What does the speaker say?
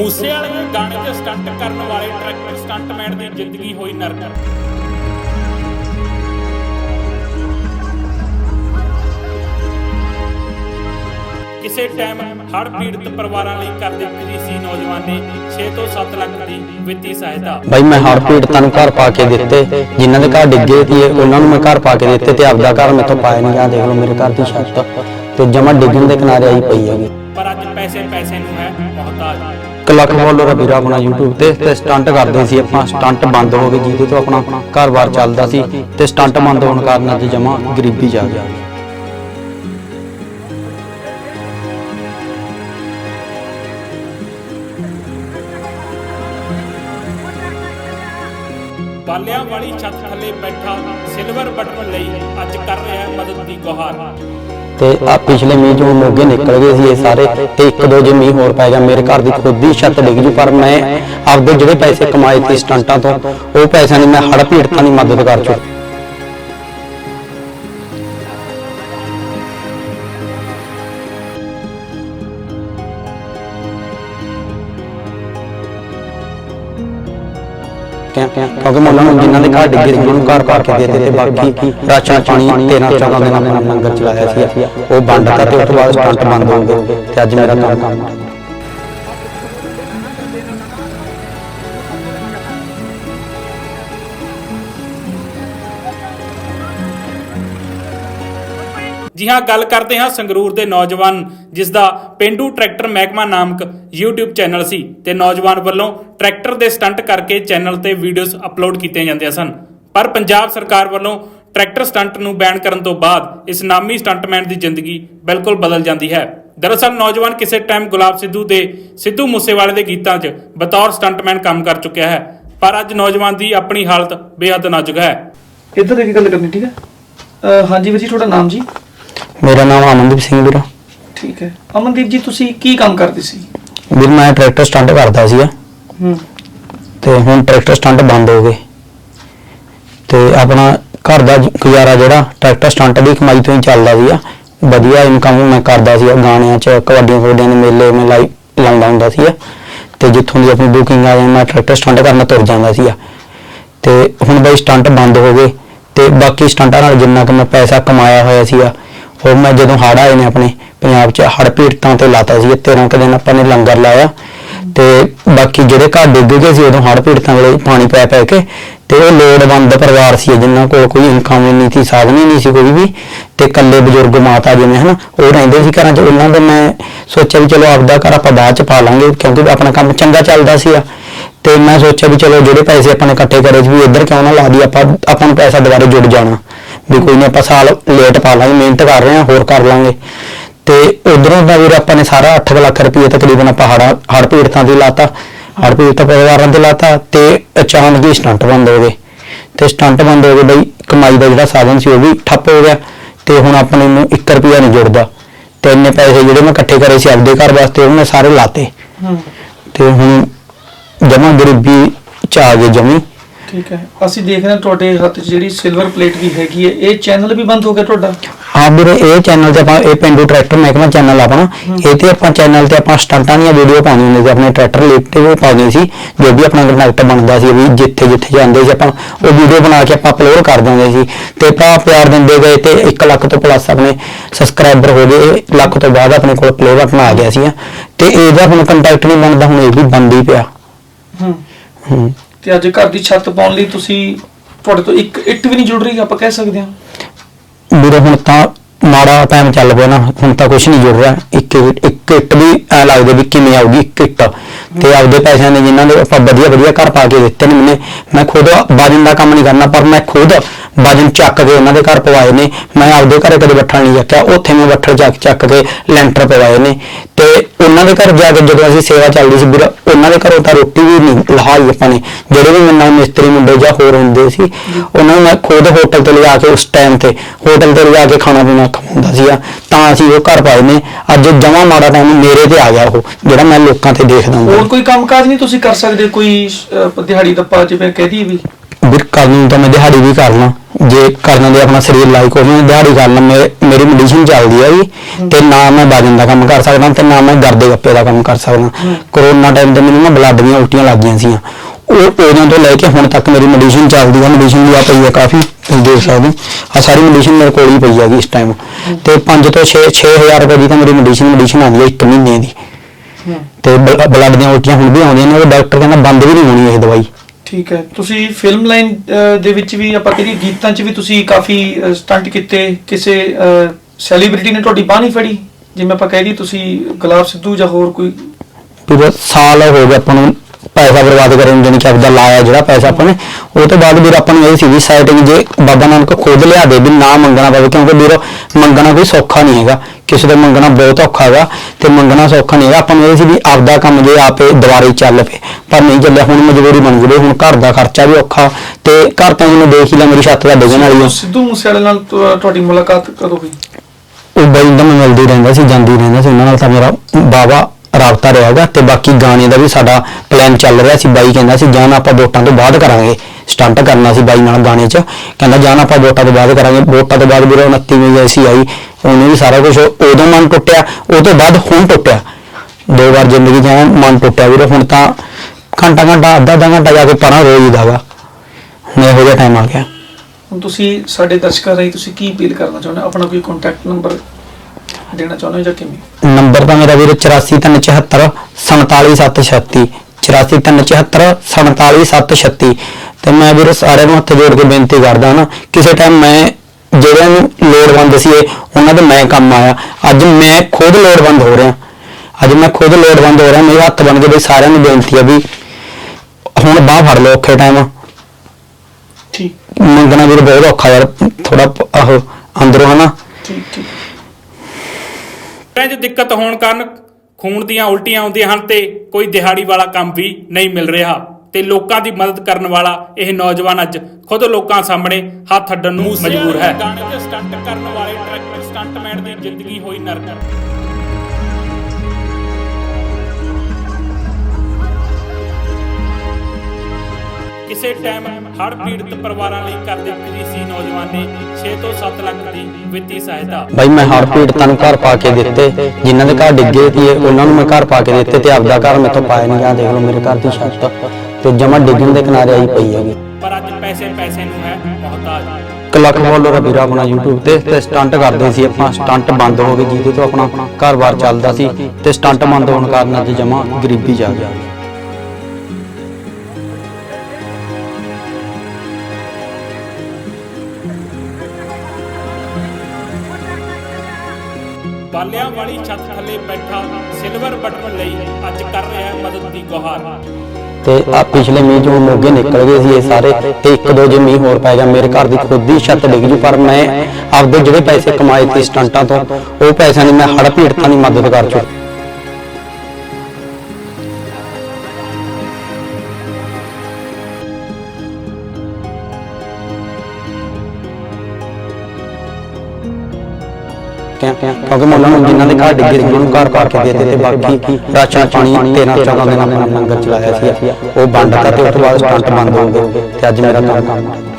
ਮੂਸੇ ਵਾਲੇ ਦੇ ਗਾਣੇ 'ਚ ਸਟੰਟ ਕਰਨ ਵਾਲੇ ਟਰੈਕਟਰ ਸਟੰਟਮੈਨ ਦੀ ਜ਼ਿੰਦਗੀ ਹੋਈ ਨਰਕ। ਕਿਸੇ ਟਾਈਮ ਹੜ੍ਹ ਪੀੜਤ ਪਰਿਵਾਰਾਂ ਲਈ ਕਰ ਦਿੱਤੀ ਸੀ ਨੌਜਵਾਨੀ 6 ਤੋਂ 7 ਲੱਖ ਦੀ ਵਿੱਤੀ ਸਹਾਇਤਾ। ਬਾਈ ਮੈਂ ਹੜ ਪੀੜਤਾਂ ਨੂੰ ਘਰ ਪਾ ਕੇ ਦਿੱਤੇ। ਜਿਨ੍ਹਾਂ ਦੇ ਘਰ ਡਿੱਗੇ ਸੀ ਉਹਨਾਂ ਨੂੰ ਮੈਂ ਘਰ ਪਾ ਕੇ ਦਿੱਤੇ ਤੇ ਆਪਦਾ ਘਰ ਮੈਥੋਂ ਪਾਇਆ ਨਹੀਂ। ਗਿਆ ਦੇਖ ਲਓ ਮੇਰੇ ਘਰ ਦੀ ਛੱਤ। ਤੇ ਜਮਾ ਡਿੱਗਣ ਦੇ ਕਿਨਾਰੇ ਆਈ ਪਈ ਹੈਗੀ। ਪਰ ਅੱਜ ਪੈਸੇ ਪੈਸੇ ਨੂੰ ਹੈ ਮੁਹਤਾਜ। ਇੱਕ ਲੱਖ ਫੋਲੋਅਰ ਆ ਵੀਰਾ ਆਪਣਾ YouTube ਤੇ ਤੇ ਸਟੰਟ ਕਰਦੇ ਸੀ ਆਪਾਂ। ਸਟੰਟ ਬੰਦ ਹੋ ਗਏ ਜਿਹਦੇ ਤੋਂ ਆਪਣਾ ਘਰ-ਬਾਰ ਚੱਲਦਾ ਸੀ ਤੇ ਸਟੰਟ ਬੰਦ ਹੋਣ ਕਾਰਨ ਅੱਜ ਜਮਾ ਗਰੀਬੀ ਜਾ ਗਿਆ ਬਾਲਿਆਂ ਵਾਲੀ ਛੱਤ ਥੱਲੇ ਬੈਠਾ ਸਿਲਵਰ ਬਟਨ ਲਈ ਅੱਜ ਕਰ ਰਿਹਾ ਹੈ ਮਦਦ ਦੀ ਗੁਹਾਰ। ਤੇ ਆ ਪਿਛਲੇ ਮੀਂਹ ਚੋਂ ਮੋਗੇ ਨਿਕਲ ਗਏ ਸੀ ਇਹ ਸਾਰੇ ਤੇ ਇੱਕ ਦੋ ਜੇ ਮੀਂਹ ਹੋਰ ਪੈ ਗਿਆ, ਮੇਰੇ ਘਰ ਦੀ ਖੁਦ ਦੀ ਛੱਤ ਡਿੱਗ ਜੂ, ਪਰ ਮੈਂ ਆਪਦੇ ਜਿਹੜੇ ਪੈਸੇ ਕਮਾਏ ਸੀ ਸਟੰਟਾਂ ਤੋਂ, ਉਹ ਪੈਸਿਆਂ ਦੀ ਮੈਂ ਹੜ ਪੀੜਤਾਂ ਦੀ ਮਦਦ ਕਰ ਚੁੱਕਾ ਪਿਆ ਪਿਆ 50 ਡਿੱਗੇ ਸੀ, ਉਹਨੂੰ ਘਰ ਭਰ ਕੇ ਦੇ ਤੇ ਬਾਕੀ ਰਾਸ਼ਨ ਪਾਣੀ 13 14 ਦਿਨਾਂ ਮੈਂ ਲੰਗਰ ਚਲਾਇਆ ਸੀ। ਉਹ ਬੰਦ ਕਰਤੇ, ਉਸ ਤੋਂ ਬਾਅਦ ਸਟੰਟ ਬੰਦ ਹੋ ਗਏ, ਤੇ ਅੱਜ ਮੇਰਾ ਕੰਮ ਜੀ ਹਾਂ, ਗੱਲ ਕਰਦੇ ਹਾਂ ਸੰਗਰੂਰ ਦੇ ਨੌਜਵਾਨ, ਜਿਸ ਦਾ ਪਿੰਡੂ ਟਰੈਕਟਰ ਮਹਿਕਮਾ ਨਾਮਕ YouTube ਚੈਨਲ ਸੀ ਤੇ ਨੌਜਵਾਨ ਵੱਲੋਂ ਟਰੈਕਟਰ ਦੇ ਸਟੰਟ ਕਰਕੇ ਚੈਨਲ ਤੇ ਵੀਡੀਓਜ਼ ਅਪਲੋਡ ਕੀਤੀਆਂ ਜਾਂਦੀਆਂ ਸਨ। ਪਰ ਪੰਜਾਬ ਸਰਕਾਰ ਵੱਲੋਂ ਟਰੈਕਟਰ ਸਟੰਟ ਨੂੰ ਬੈਨ ਕਰਨ ਤੋਂ ਬਾਅਦ ਇਸ ਨਾਮੀ ਸਟੰਟਮੈਨ ਦੀ ਜ਼ਿੰਦਗੀ ਬਿਲਕੁਲ ਬਦਲ ਜਾਂਦੀ ਹੈ। ਦਰਅਸਲ ਨੌਜਵਾਨ ਕਿਸੇ ਟਾਈਮ ਗੁਲਾਬ ਸਿੱਧੂ ਦੇ ਸਿੱਧੂ ਮੂਸੇਵਾਲੇ ਦੇ ਗੀਤਾਂ 'ਚ ਬਤੌਰ ਸਟੰਟਮੈਨ ਕੰਮ ਕਰ ਚੁੱਕਿਆ ਹੈ, ਪਰ ਅੱਜ ਨੌਜਵਾਨ ਦੀ ਆਪਣੀ ਹਾਲਤ ਬੇਹੱਦ ਨਾਜ਼ੁਕ ਹੈ। ਇੱਧਰ ਦੇ ਗੱਲ ਕਰਨੀ, ਠੀਕ ਹੈ? ਹਾਂਜੀ ਵੀਰ ਜੀ, ਤੁਹਾਡਾ ਨਾਮ ਜੀ? ਮੇਰਾ ਨਾਮ ਅਮਨਦੀਪ ਸਿੰਘ ਵੀਰਾ ਠੀਕ ਹੈ। ਅਮਨਦੀਪ ਜੀ ਤੁਸੀਂ ਕੀ ਕੰਮ ਕਰਦੇ ਸੀ? ਵੀਰ ਮੈਂ ਟਰੈਕਟਰ ਸਟੰਟ ਕਰਦਾ ਸੀਗਾ। ਹੂੰ। ਤੇ ਹੁਣ ਟਰੈਕਟਰ ਸਟੰਟ ਬੰਦ ਹੋ ਗਏ। ਤੇ ਆਪਣਾ ਘਰ ਦਾ ਜ- ਗੁਜ਼ਾਰਾ ਜਿਹੜਾ ਟਰੈਕਟਰ ਸਟੰਟ ਦੀ ਕਮਾਈ ਤੋਂ ਹੀ ਚੱਲਦਾ ਸੀਗਾ। ਵਧੀਆ ਇਨਕਮ ਮੈਂ ਕਰਦਾ ਸੀਗਾ ਗਾਣਿਆਂ 'ਚ ਕਬੱਡੀਆਂ ਕਬੱਡੀਆਂ ਦੇ ਮੇਲੇ ਮੈਂ ਲਾਈ ਲਾਉਂਦਾ ਹੁੰਦਾ ਸੀਗਾ। ਤੇ ਜਿੱਥੋਂ ਦੀ ਆਪਣੀ ਬੁਕਿੰਗ ਆ ਜਾਂਦੀ ਮੈਂ ਟਰੈਕਟਰ ਸਟੰਟ ਕਰਨਾ ਤੁਰ ਜਾਂਦਾ ਸੀਗਾ। ਤੇ ਹੁਣ ਬਈ ਸਟੰਟ ਬੰਦ ਹੋ ਗਏ। ਤੇ ਬਾਕੀ ਸਟੰਟਾਂ ਨਾਲ ਜਿੰਨਾ ਕਿ ਮੈਂ ਪੈਸਾ ਕਮਾਇਆ ਹੋਇਆ ਸੀਗਾ ਉਹ ਮੈਂ ਜਦੋਂ ਹੜ ਆਏ ਨੇ ਆਪਣੇ ਪੰਜਾਬ 'ਚ ਹੜ ਪੀੜਤਾਂ ਤੇ ਲਾਤਾ ਸੀ 13 ਕੁ ਦਿਨ ਆਪਾਂ ਨੇ ਲੰਗਰ ਲਾਇਆ। ਤੇ ਬਾਕੀ ਜਿਹੜੇ ਘਰ ਡਿੱਗ ਗਏ ਸੀ ਉਦੋਂ ਹੜ੍ਹ ਪੀੜਤਾਂ ਵੇਲੇ ਪਾਣੀ ਪੈ ਪੈ ਕੇ, ਤੇ ਉਹ ਲੋੜਵੰਦ ਪਰਿਵਾਰ ਸੀ ਜਿਨ੍ਹਾਂ ਕੋਲ ਕੋਈ ਇਨਕਮ ਨਹੀਂ ਸੀ, ਸਾਧਨ ਹੀ ਨਹੀਂ ਸੀ ਕੋਈ ਵੀ। ਤੇ ਇਕੱਲੇ ਬਜ਼ੁਰਗ ਮਾਤਾ ਜਿਵੇਂ ਹਨਾ, ਉਹ ਰਹਿੰਦੇ ਸੀ ਘਰਾਂ 'ਚ, ਉਹਨਾਂ ਦੇ ਮੈਂ ਸੋਚਿਆ ਵੀ ਚਲੋ ਆਪਦਾ ਘਰ ਆਪਾਂ ਬਾਅਦ 'ਚ ਪਾ ਲਾਂਗੇ, ਕਿਉਂਕਿ ਆਪਣਾ ਕੰਮ ਚੰਗਾ ਚੱਲਦਾ ਸੀਗਾ ਤੇ ਮੈਂ ਸੋਚਿਆ ਵੀ ਚਲੋ ਜਿਹੜੇ ਪੈਸੇ ਆਪਾਂ ਨੇ ਇਕੱਠੇ ਕਰੇ ਸੀ, ਵੀ ਇੱਧਰ ਕਿਉਂ ਨਾ ਲਾ ਦੀ ਆਪਾਂ ਆਪਾਂ ਨੂੰ ਪੈਸਾ ਦੁਬਾਰਾ ਜੁੜ ਜਾਣਾ। ਵੀ ਕੋਈ ਨਹੀਂ ਆਪਾਂ ਸਾਲ ਲੇਟ ਪਾ ਲਾਂਗੇ ਮਿਹਨਤ ਕਰ ਰਹੇ ਹਾਂ ਹੋਰ ਕਰ ਲਾਂਗੇ। ਤੇ ਉਧਰੋਂ ਦਾ ਵੀਰ ਆਪਾਂ ਨੇ ਸਾਰਾ 8 ਲੱਖ ਰੁਪਏ ਤਕਰੀਬਨ ਆਪਾਂ ਹੜ ਹੜ ਪੀੜਤਾਂ ਦੀ ਲਾਤਾ। ਹੜ ਪੀੜਤ ਪਰਿਵਾਰਾਂ ਦੇ ਲਾਤਾ ਤੇ ਅਚਾਨਕ ਹੀ ਸਟੰਟ ਬੰਦ ਹੋ ਗਏ। ਤੇ ਸਟੰਟ ਬੰਦ ਹੋ ਗਏ ਬਈ ਕਮਾਈ ਦਾ ਜਿਹੜਾ ਸਾਧਨ ਸੀ ਉਹ ਵੀ ਠੱਪ ਹੋ ਗਿਆ ਤੇ ਹੁਣ ਆਪਣੇ ਨੂੰ 1 ਰੁਪਿਆ ਨਹੀਂ ਜੁੜਦਾ। ਤੇ ਇੰਨੇ ਪੈਸੇ ਜਿਹੜੇ ਮੈਂ ਇਕੱਠੇ ਕਰੇ ਸੀ ਆਪਦੇ ਘਰ ਵਾਸਤੇ ਉਹ ਮੈਂ ਸਾਰੇ ਲਾਤੇ। ਤੇ ਹੁਣ ਜਮਾ ਗਰੀਬੀ ਚ ਆ ਗਏ ਜਮੀ। ਠੀਕ ਹੈ। ਅਸੀਂ ਦੇਖ ਰਹੇ ਹਾਂ ਤੁਹਾਡੇ ਹੱਥ 'ਚ ਜਿਹੜੀ ਸਿਲਵਰ ਪਲੇਟ ਵੀ ਹੈਗੀ ਹੈ। ਇਹ ਚੈਨਲ ਵੀ ਬੰਦ ਹੋ ਗਿਆ ਤੁਹਾਡਾ? ਹਾਂ ਵੀਰੇ ਇਹ ਚੈਨਲ ਤੇ ਆਪਾਂ ਇਹ ਪਿੰਡੂ ਟਰੈਕਟਰ ਮਹਿਕਮਾ ਚੈਨਲ ਆਪਣਾ। ਇਹ ਤੇ ਆਪਾਂ ਚੈਨਲ ਤੇ ਆਪਾਂ ਸਟੰਟਾਂ ਦੀਆਂ ਵੀਡੀਓ ਪਾਉਂਦੇ ਹੁੰਦੇ ਸੀ ਆਪਣੇ ਟਰੈਕਟਰ ਰਿਲੇਟਿਵ ਪਾਉਂਦੇ ਸੀ ਜੋ ਵੀ ਆਪਣਾ ਕੰਟੈਕਟ ਬਣਦਾ ਸੀ ਵੀ ਜਿੱਥੇ ਜਿੱਥੇ ਜਾਂਦੇ ਸੀ ਆਪਾਂ ਉਹ ਵੀਡੀਓ ਬਣਾ ਕੇ ਆਪਾਂ ਅਪਲੋਡ ਕਰ ਦਿੰਦੇ ਸੀ। ਤੇ ਭਰਾ ਪਿਆਰ ਦਿੰਦੇ ਗਏ ਤੇ 1 ਲੱਖ ਤੋਂ ਪਲੱਸ ਆਪਣੇ ਸਬਸਕ੍ਰਾਈਬਰ ਹੋ ਗਏ। ਲੱਖ ਤੋਂ ਬਾਅਦ ਆਪਣੇ ਕੋਲ ਪਲੇ ਬਟਨ ਆ ਗਿਆ ਸੀ ਤੇ ਇਹਦਾ ਹੁਣ ਕੰਟੈਕਟ ਨਹੀਂ ਬਣਦਾ ਹੁਣ ਇਹ ਵੀ ਬੰਦ ਹੀ ਪਿਆ। ਹੂੰ। ਹੂੰ। ਤੇ ਅੱਜ ਘਰ ਦੀ ਛੱਤ ਪਾਉਣ ਲਈ ਤੁਸੀਂ ਤੁਹਾਡੇ ਤੋਂ ਇੱਕ ਇੱਟ ਵੀ ਨਹੀਂ ਜੁੜ ਰਹੀ, ਆਪਾਂ ਕਹਿ ਸਕਦੇ ਹਾਂ। ਮੇਰਾ ਹੁਣ ਤਾਂ ਮਾੜਾ ਟਾਈਮ ਚੱਲ ਪਿਆ ਨਾ, ਹੁਣ ਤਾਂ ਕੁਝ ਨਹੀਂ ਜੁੜ ਰਿਹਾ। ਇੱਕ ਇੱਕ ਇੱਟ ਵੀ ਐ ਲੱਗਦਾ ਵੀ ਕਿਵੇਂ ਆਊਗੀ, ਇੱਕ ਇੱਟ ਤੇ ਆਪਦੇ ਪੈਸਿਆਂ ਨੇ ਜਿਨ੍ਹਾਂ ਦੇ ਆਪਾਂ ਵਧੀਆ ਵਧੀਆ ਘਰ ਪਾ ਕੇ ਦਿੱਤੇ ਨੇ ਮੈਨੇ, ਮੈਂ ਖੁਦ ਵਜਨ ਦਾ ਕੰਮ ਨਹੀਂ ਕਰਨਾ, ਪਰ ਮੈਂ ਖੁਦ ਵਜਨ ਚੱਕ ਕੇ ਉਹਨਾਂ ਦੇ ਘਰ ਪਵਾਏ ਨੇ। ਮੈਂ ਆਪਦੇ ਘਰੇ ਕਦੇ ਬੱਠਲ ਨਹੀਂ ਚੱਕਿਆ ਉੱਥੇ ਮੈਂ ਬੱਠਲ ਚੱਕ ਚੱਕ ਕੇ ਲੈਂਟਰ ਪਵਾਏ ਨੇ। ਤੇ ਉਹਨਾਂ ਦੇ ਘਰ ਜਾ ਕੇ ਜਦੋਂ ਅਸੀਂ ਸੇਵਾ ਚੱਲਦੀ ਸੀ ਵੀਰ, ਉਹਨਾਂ ਦੇ ਘਰੋਂ ਤਾਂ ਰੋਟੀ ਵੀ ਨਹੀਂ ਲਹਾਈ ਆਪਾਂ ਨੇ। ਜਿਹੜੇ ਵੀ ਮੇਰੇ ਨਾਲ ਮਿਸਤਰੀ ਮੁੰਡੇ ਜਾਂ ਹੋਰ ਹੁੰਦੇ ਸੀ, ਉਹਨਾਂ ਨੂੰ ਮੈਂ ਖੁਦ ਹੋਟਲ ਤੇ ਲਿਜਾ ਕੇ ਉਸ ਟਾਈਮ ਤੇ ਹੋਟਲ ਤੇ ਲਿਜਾ ਕੇ ਖਾਣਾ ਪੀਣਾ ਖਵਾਉਂਦਾ ਸੀਗਾ ਤਾਂ ਅਸੀਂ ਉਹ ਘਰ ਪਾਏ ਨੇ ਅੱਜ ਜਮਾ ਮਾੜਾ ਟਾਈਮ ਮੇਰੇ ਤੇ ਆ ਗਿਆ ਉਹ ਜਿਹੜਾ ਮੈਂ ਲੋਕਾਂ ਤੇ ਦੇਖਦਾ ਹੁੰਦਾ। ਹੋਰ ਕੋਈ ਕੰਮਕਾਜ ਨਹੀਂ ਤੁਸੀਂ ਕਰ ਸਕਦੇ ਕੋਈ ਅਹ, ਦਿਹਾੜੀ ਦੱਪਾ ਜਿਵੇਂ ਕਹਿ ਦਈਏ ਵੀ? ਵੀਰ ਕਰਨ ਨੂੰ ਤਾਂ ਮੈਂ ਦਿਹਾੜੀ ਵੀ ਕਰ ਲਾਂ। ਜੇ ਕਰਨ ਦੇ ਆਪਣਾ ਸਰੀਰ ਲਾਇਕ ਹੋਵੇ ਦਿਹਾੜੀ ਕਰਨ ਮੇ- ਮੇਰੀ ਮੈਡੀਸਿਨ ਚੱਲਦੀ ਆ ਜੀ ਤੇ ਨਾ ਮੈਂ ਵਜਨ ਦਾ ਕੰਮ ਕਰ ਸਕਦਾ ਤੇ ਨਾ ਮੈਂ ਗਰਦੇ ਗੱਪੇ ਦਾ ਕੰਮ ਕਰ ਸਕਦਾ। ਕਰੋਨਾ ਟਾਈਮ ਤੇ ਮੈਨੂੰ ਨਾ ਬਲੱਡ ਦੀਆਂ ਉਲਟੀਆਂ ਲੱਗ ਗਈਆਂ ਸੀਆਂ ਉਹ ਉਦੋਂ ਤੋਂ ਲੈ ਕੇ ਹੁਣ ਤੱਕ ਮੇਰੀ ਮੈਡੀਸਿਨ ਚੱਲਦੀ ਆ ਮੈਡੀਸਿਨ ਵੀ ਆ ਪਈ ਆ ਕਾਫੀ ਤੁਸੀਂ ਦੇਖ ਸਕਦੇ ਆ ਸਾਰੀ ਮੈਡੀਸਿਨ ਮੇਰੇ ਕੋਲ ਹੀ ਪਈ ਹੈਗੀ ਇਸ ਟਾਈਮ ਤੇ 5 ਤੋਂ 6 6000 ਰੁਪਏ ਦੀ ਤਾਂ ਮੇਰੀ ਮੈਡੀਸਿਨ ਮੈਡੀਸਿਨ ਆਉਂਦੀ ਹੈ ਇੱਕ ਮਹੀਨੇ ਦੀ। ਤੇ ਬਲੱਡ ਦੀਆਂ ਉਲਟੀਆਂ ਹੁਣ ਵੀ ਆਉਂਦੀਆਂ ਨੇ ਉਹ ਡਾਕਟਰ ਕਹਿੰਦਾ ਬੰਦ ਵੀ ਨਹੀਂ ਹੋਣੀ ਇਹ ਦਵਾਈ। ਠੀਕ ਹੈ। ਤੁਸੀਂ ਫਿਲਮ ਲਾਈਨ ਦੇ ਵਿੱਚ ਵੀ ਆਪਾਂ ਕਹੀਏ ਗੀਤਾਂ 'ਚ ਵੀ ਤੁਸੀਂ ਕਾਫੀ ਸਟੰਟ ਕੀਤੇ ਕਿਸੇ ਸੈਲੀਬ੍ਰਿਟੀ ਨੇ ਤੁਹਾਡੀ ਬਾਹ ਨਹੀਂ ਫੜੀ? ਜਿਵੇਂ ਆਪਾਂ ਕਹਿ ਦਈਏ ਤੁਸੀਂ ਗੁਲਾਬ ਸਿੱਧੂ ਜਾਂ ਹੋਰ ਕੋਈ ਪੂਰਾ ਸਾਲ ਹੋ ਗਿਆ ਆਪਾਂ ਨੂੰ ਪੈਸਾ ਬਰਬਾਦ ਕਰਨ ਜਾਨੀ ਕਿ ਆਪਦਾ ਲਾਇਆ ਜਿਹੜਾ ਪੈਸਾ ਆਪਾਂ ਨੇ ਉਹ ਤੋਂ ਬਾਅਦ ਵੀਰ ਆਪਾਂ ਨੂੰ ਇਹ ਸੀ ਵੀ ਸੈਟਿੰਗ ਜੇ ਬਾਬਾ ਨਾਨਕ ਖੁਦ ਲਿਆ ਦੇ ਵੀ ਨਾ ਮੰਗਣਾ ਪਵੇ ਕਿਉਂਕਿ ਵੀਰ ਮੰਗਣਾ ਕੋਈ ਸੌਖਾ ਨਹੀਂ ਹੈਗਾ। ਕਿਸੇ ਦਾ ਮੰਗਣਾ ਬਹੁਤ ਔਖਾ ਹੈਗਾ ਤੇ ਮੰਗਣਾ ਸੌਖਾ ਨਹੀਂ ਹੈਗਾ। ਆਪਾਂ ਨੂੰ ਇਹ ਸੀ ਵੀ ਆਪਦਾ ਕੰਮ ਜੇ ਆਪੇ ਦੁਬਾਰੇ ਚੱਲ ਪਏ। ਪਰ ਨਹੀਂ ਚੱਲਿਆ ਹੁਣ ਮਜਬੂਰੀ ਬਣ ਗਈ ਹੁਣ ਘਰ ਦਾ ਖਰਚਾ ਵੀ ਔਖਾ ਤੇ ਘਰ ਤੋਂ ਮੈਨੂੰ ਦੇਖ ਹੀ ਲਿਆ ਮੇਰੀ ਛੱਤ ਦਾ ਡਿੱਗਣ ਵਾਲੀ ਸਿੱਧੂ ਮੂਸੇਵਾਲੇ ਨਾਲ ਤੁ- ਤੁਹਾਡੀ ਮੁਲਾਕਾਤ ਕਦੋਂ ਹੋਈ? ਉਹ ਬਾਈ ਮੈਂ ਮਿਲਦੀ ਰਹਿੰਦਾ ਸੀ ਜਾਂਦੀ ਰਹਿੰਦਾ ਸੀ। ਉਹਨਾਂ ਨਾਲ ਤਾਂ ਮੇਰਾ ਬਾਵਾ ਰਾਬਤਾ ਰਿਹਾਗਾ ਤੇ ਬਾਕੀ ਗਾਣੇ ਦਾ ਵੀ ਸਾਡਾ ਪਲਾਨ ਚੱਲ ਰਿਹਾ ਸੀ। ਬਾਈ ਕਹਿੰਦਾ ਸੀ, ਜਾਨ ਆਪਾਂ ਵੋਟਾਂ ਤੋਂ ਬਾਅਦ ਕਰਾਂਗੇ। ਸਟੰਟ ਕਰਨਾ ਸੀ ਬਾਈ ਨਾਲ ਗਾਣੇ 'ਚ। ਕਹਿੰਦਾ, ਜਾਨ ਆਪਾਂ ਵੋਟਾਂ ਤੋਂ ਬਾਅਦ ਕਰਾਂਗੇ। ਵੋਟਾਂ ਤੋਂ ਬਾਅਦ ਵੀਰੇ 29 ਵਜੇ ਐਸੀ ਆਈ ਉਹਨੇ ਵੀ ਸਾਰਾ ਕੁਝ ਉਦੋਂ ਮਨ ਟੁੱਟਿਆ। ਉਹ ਤੋਂ ਬਾਅਦ ਹੁਣ ਟੁੱਟਿਆ। ਦੋ ਵਾਰ ਜ਼ਿੰਦਗੀ 'ਚ ਮਨ ਟੁੱਟਿਆ ਵੀਰੇ। ਹੁਣ ਤਾਂ ਘੰਟਾ ਘੰਟਾ, ਅੱਧਾ ਅੱਧਾ ਘੰਟਾ ਜਾ ਕੇ ਪਰਾਂ ਰੋਈ ਦਾਗਾ ਹੁਣ ਇਹੋ ਜਿਹਾ ਟਾਈਮ ਆ ਗਿਆ। ਹੁਣ ਤੁਸੀਂ ਸਾਡੇ ਦਰਸ਼ਕਾਂ ਰਾਹੀਂ ਤੁਸੀਂ ਕੀ ਅਪੀਲ ਕਰਨਾ ਚਾਹੁੰਦੇ ਹੋ? ਆਪਣਾ ਕੋਈ ਕੰਟੈਕਟ ਨੰਬਰ ਦੇਣਾ ਚਾਹੁੰਦੇ ਹੋ ਜਾਂ ਕਿਵੇਂ? ਨੰਬਰ ਤਾਂ ਮੇਰਾ ਵੀਰ 8474 47736 8474 47736 ਤੇ ਮੈਂ ਵੀਰ ਸਾਰਿਆਂ ਨੂੰ ਹੱਥ ਜੋੜ ਕੇ ਬੇਨਤੀ ਕਰਦਾ ਨਾ ਕਿਸੇ ਟਾਈਮ ਮੈਂ ਜਿਹੜਿਆਂ ਨੂੰ ਲੋੜਵੰਦ ਸੀ ਉਹਨਾਂ ਦੇ ਮੈਂ ਕੰਮ ਆਇਆ। ਅੱਜ ਮੈਂ ਖੁਦ ਲੋੜਵੰਦ ਹੋ ਰਿਹਾ। ਅੱਜ ਮੈਂ ਖੁਦ ਲੋੜਵੰਦ ਹੋ ਰਿਹਾ ਮੇਰੇ ਹੱਥ ਬਣ ਕੇ ਸਾਰਿਆਂ ਨੂੰ ਬੇਨਤੀ ਹੈ ਵੀ ਹੁਣ ਬਾਹ ਫੜ ਲਓ ਔਖੇ ਟਾਈਮ ਠੀਕ। ਮੰਗਣਾ ਵੀਰ ਬਹੁਤ ਔਖਾ ਯਾਰ ਥੋੜਾ ਆਹੋ ਅੰਦਰੋਂ ਹਨਾ। ਠੀਕ ਠੀਕ। 'ਚ ਦਿੱਕਤ ਹੋਣ ਕਾਰਨ ਖੂਨ ਦੀਆਂ ਉਲਟੀਆਂ ਆਉਂਦੀਆਂ ਹਨ ਤੇ ਕੋਈ ਦਿਹਾੜੀ ਵਾਲਾ ਕੰਮ ਵੀ ਨਹੀਂ ਮਿਲ ਰਿਹਾ ਤੇ ਲੋਕਾਂ ਦੀ ਮਦਦ ਕਰਨ ਵਾਲਾ ਇਹ ਨੌਜਵਾਨ ਅੱਜ ਖੁਦ ਲੋਕਾਂ ਸਾਹਮਣੇ ਹੱਥ ਅੱਡਣ ਨੂੰ ਮਜਬੂਰ ਹੈ। ਗਾਣੇ ਸਟੰਟ ਕਰਨ ਵਾਲੇ ਟਰੈਕਟਰ ਸਟੰਟਮੈਨ ਦੀ ਜ਼ਿੰਦਗੀ ਹੋਈ ਨਰਕ ਕਿਸੇ ਟਾਈਮ ਹੜ੍ਹ ਪੀੜਤ ਪਰਿਵਾਰਾਂ ਲਈ ਕਰ ਦਿੱਤੀ ਸੀ ਨੌਜਵਾਨ ਨੇ 6 ਤੋਂ 7 ਲੱਖ ਦੀ ਵਿੱਤੀ ਸਹਾਇਤਾ। ਬਾਈ ਮੈਂ ਹੜ ਪੀੜਤਾਂ ਨੂੰ ਘਰ ਪਾ ਕੇ ਦਿੱਤੇ। ਜਿਨ੍ਹਾਂ ਦੇ ਘਰ ਡਿੱਗੇ ਸੀ ਉਹਨਾਂ ਨੂੰ ਮੈਂ ਘਰ ਪਾ ਕੇ ਦਿੱਤੇ ਤੇ ਆਪਦਾ ਘਰ ਮੈਥੋਂ ਪਾਇਆ ਨਹੀਂ ਗਿਆ। ਦੇਖ ਲਓ ਮੇਰੇ ਘਰ ਦੀ ਛੱਤ ਤੇ ਜਮਾ ਡਿੱਗਣ ਦੇ ਕਿਨਾਰੇ ਆਈ ਪਈ ਹੈਗੀ। ਪਰ ਅੱਜ ਪੈਸੇ ਪੈਸੇ ਨੂੰ ਹੈ ਮੁਹਤਾਜ। ਲੱਖ ਫੋਲੋਅਰ ਆ ਵੀਰਾ ਆਪਣਾ YouTube ਤੇ ਤੇ ਸਟੰਟ ਕਰਦੇ ਸੀ ਆਪਾਂ। ਸਟੰਟ ਬੰਦ ਹੋ ਗਏ ਜਿਹਦੇ ਤੋਂ ਆਪਣਾ ਘਰ-ਬਾਰ ਚੱਲਦਾ ਸੀ ਤੇ ਸਟੰਟ ਬੰਦ ਹੋਣ ਕਾਰਨ ਅੱਜ ਜਮਾ ਗਰੀਬੀ ਆ ਗਿਆ। ਬਾਲਿਆਂ ਵਾਲੀ ਬੈਠਾ ਸਿਲਵਰ ਬਟਨ ਲਈ ਅੱਜ ਕਰ ਰਿਹਾ ਮਦਦ ਦੀ ਗੁਹਾਰ। ਤੇ ਆ ਪਿਛਲੇ ਮੀਂਹ ਚੋਂ ਮੋਗੇ ਨਿਕਲ ਗਏ ਸੀ ਇਹ ਸਾਰੇ ਤੇ ਇੱਕ ਦੋ ਜੇ ਮੀਂਹ ਹੋਰ ਪੈ ਗਿਆ, ਮੇਰੇ ਘਰ ਦੀ ਖੁਦ ਦੀ ਛੱਤ ਡਿੱਗ ਜੂ, ਪਰ ਮੈਂ ਆਪਦੇ ਜਿਹੜੇ ਪੈਸੇ ਕਮਾਏ ਸੀ ਸਟੰਟਾਂ ਤੋਂ, ਉਹ ਪੈਸਿਆਂ ਦੀ ਮੈਂ ਹੜਪੀੜਤਾਂ ਦੀ ਮਦਦ ਕਰ ਚੁੱਕਾ ਕਿਉਂਕਿ ਮੈਂ ਉਹਨਾਂ ਨੂੰ ਜਿਨ੍ਹਾਂ ਦੇ ਘਰ ਡਿੱਗੇ ਸੀ, ਉਹਨਾਂ ਨੂੰ ਘਰ ਪਾ ਕੇ ਦੇ ਦਿੱਤੇ ਤੇ ਬਾਕੀ ਰਾਸ਼ਨ ਪਾਣੀ 13 14 ਦਿਨ ਆਪਣਾ ਲੰਗਰ ਚਲਾਇਆ ਸੀ। ਉਹ ਵੰਡਤਾ ਤੇ ਉਸ ਤੋਂ ਬਾਅਦ ਸਟੰਟ ਬੰਦ ਹੋ ਗਏ ਤੇ ਅੱਜ ਮੇਰਾ ਕੰਮ ਕੰਮ